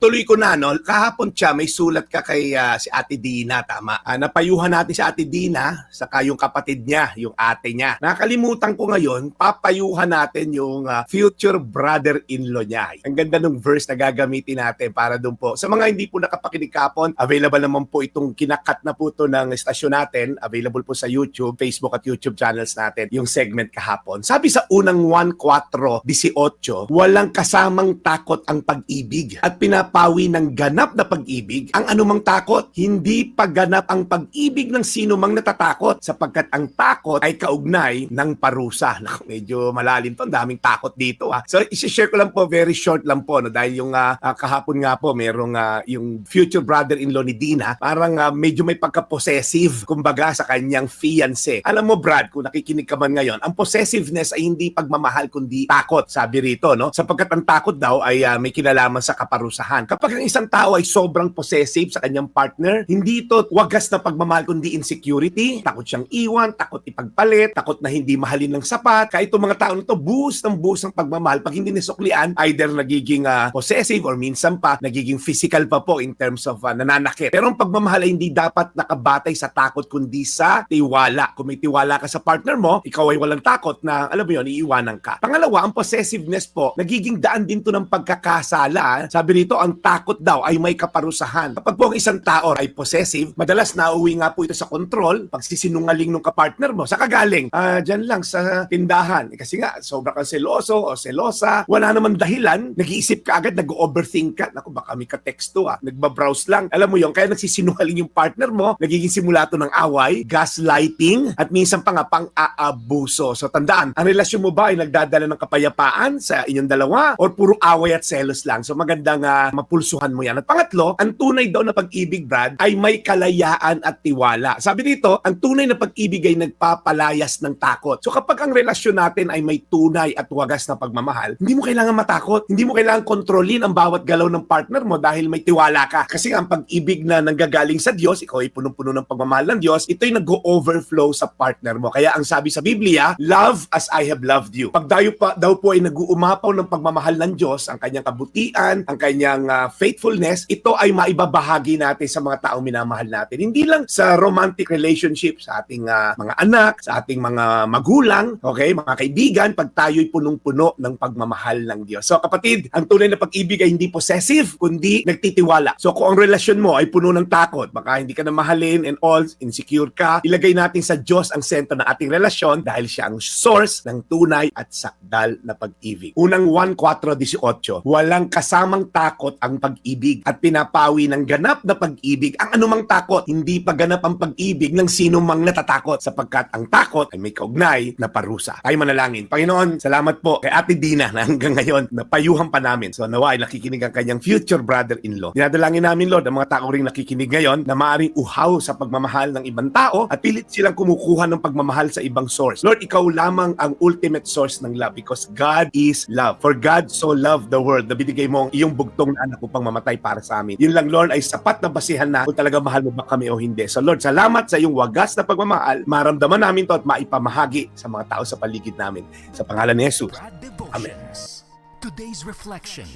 tuloy ko na, no? Kahapon siya, may sulat ka kay ah, si Ate Dina, tama? Ah, napayuhan natin si Ate Dina, saka yung kapatid niya, yung ate niya. Nakalimutan ko ngayon, papayuhan natin yung ah, future brother-in-law niya. Ang ganda ng verse na gagamitin natin para doon po. Sa mga hindi po nakapakinig kahapon, available naman po itong kinakat na po to ng estasyon natin. Available po sa YouTube, Facebook at YouTube channels natin, yung segment kahapon. Sabi sa unang 1.4.18, walang kasamang takot ang pag-ibig at pinapawi ng ganap na pag-ibig ang anumang takot. Hindi pagganap ang pag-ibig ng sino mang natatakot sapagkat ang takot ay kaugnay ng parusa. Naku, medyo malalim to, ang daming takot dito ah. So isi-share ko lang po, very short lang po no dahil yung ah, kahapon nga po merong ah, yung future brother-in-law ni Dina, parang ah, medyo may pagka-possessive kumbaga sa kanyang fiancé. Alam mo Brad, kung nakikinig ka man ngayon, ang possessiveness ay hindi pagmamahal kundi takot, sabi rito, no? Sapagkat ang takot daw ay ah, may kinalaman sa kaparusahan. Kapag ang isang tao ay sobrang possessive sa kanyang partner, hindi ito wagas na pagmamahal kundi insecurity, takot siyang iwan, takot ipagpalit, takot na hindi mahalin ng sapat. Kaya itong mga tao nito, buhos ng buhos ng pagmamahal. Pag hindi nisuklian, either nagiging ah, possessive or minsan pa, nagiging physical pa po in terms of ah, nananakit. Pero ang pagmamahal ay hindi dapat nakabatay sa takot kundi sa tiwala. Kung may tiwala ka sa partner mo, ikaw ay walang takot na, alam mo yun, iiwanan ka. Pangalawa, ang possessiveness po, nagiging daan din to ng pagkakasala. Sabi rito, ang takot daw ay may kaparusahan. Kapag po ang isang tao ay possessive, madalas nauwi nga po ito sa control, pagsisinungaling ng kapartner mo. Sa kagaling, ah dyan lang sa tindahan. Eh, kasi nga, sobra kang seloso o selosa, wala naman dahilan, nag-iisip ka agad, nag-overthink ka. Naku, baka may ka-texto ah. Nagbabrowse lang. Alam mo yon kaya nagsisinungaling yung partner mo, nagiging simulato ng away, gaslighting, at minsan pa nga pang-aabuso. So tandaan, ang relasyon mo ba ay nagdadala ng kapayapaan sa inyong dalawa or puro away at selos lang? So magandang ah, mapulsuhan mo yan. At pangatlo, ang tunay daw na pag-ibig, Brad, ay may kalayaan at tiwala. Sabi dito, ang tunay na pag-ibig ay nagpapalayas ng takot. So kapag ang relasyon natin ay may tunay at wagas na pagmamahal, hindi mo kailangan matakot. Hindi mo kailangan kontrolin ang bawat galaw ng partner mo dahil may tiwala ka. Kasi ang pag-ibig na nanggagaling sa Diyos, ikaw ay punong-puno ng pagmamahal ng Diyos, ito'y nag-overflow sa partner mo. Kaya ang sabi sa Biblia, love as I have loved you. Pag daw, pa, daw po ay nag-uumapaw ng pagmamahal ng Diyos, ang kanyang kabutian, ang kanyang ah, faithfulness, ito ay maibabahagi natin sa mga taong minamahal natin. Hindi lang sa romantic relationship, sa ating ah, mga anak, sa ating mga magulang, okay, mga kaibigan, pag tayo'y punong-puno ng pagmamahal ng Diyos. So kapatid, ang tunay na pag-ibig ay hindi possessive, kundi nagtitiwala. So kung ang relasyon mo ay puno ng takot, baka hindi ka na mahalin and all, insecure ka, ilagay natin sa Diyos ang sentro ng ating relasyon dahil siya ang source ng tunay at sakdal na pag-ibig. Unang 1.4.18, walang kasamang takot ang pag-ibig at pinapawi ng ganap na pag-ibig ang anumang takot. Hindi pagganap ang pag-ibig ng sino mang natatakot sapagkat ang takot ay may kaugnay na parusa. Ay manalangin. Panginoon, salamat po kay Ate Dina na hanggang ngayon napayuhan pa namin. So nawa ay nakikinig ang kanyang future brother-in-law. Dinadalangin namin Lord ang mga tao ring nakikinig ngayon na maaaring uhaw sa pagmamahal ng ibang tao at pilit silang kumukuha ng pagmamahal sa ibang source. Lord, ikaw lamang ang ultimate source ng love because God is love. For God so loved the world na binigay mo ang iyong bugtong na anak upang mamatay para sa amin. Yun lang Lord ay sapat na basihan na kung talaga mahal mo ba kami o hindi. So Lord, salamat sa iyong wagas na pagmamahal. Maramdaman namin to at maipamahagi sa mga tao sa paligid namin. Sa pangalan ni Jesus. Devotions. Today's reflection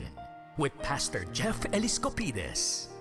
with Pastor Jeff Eliscopides.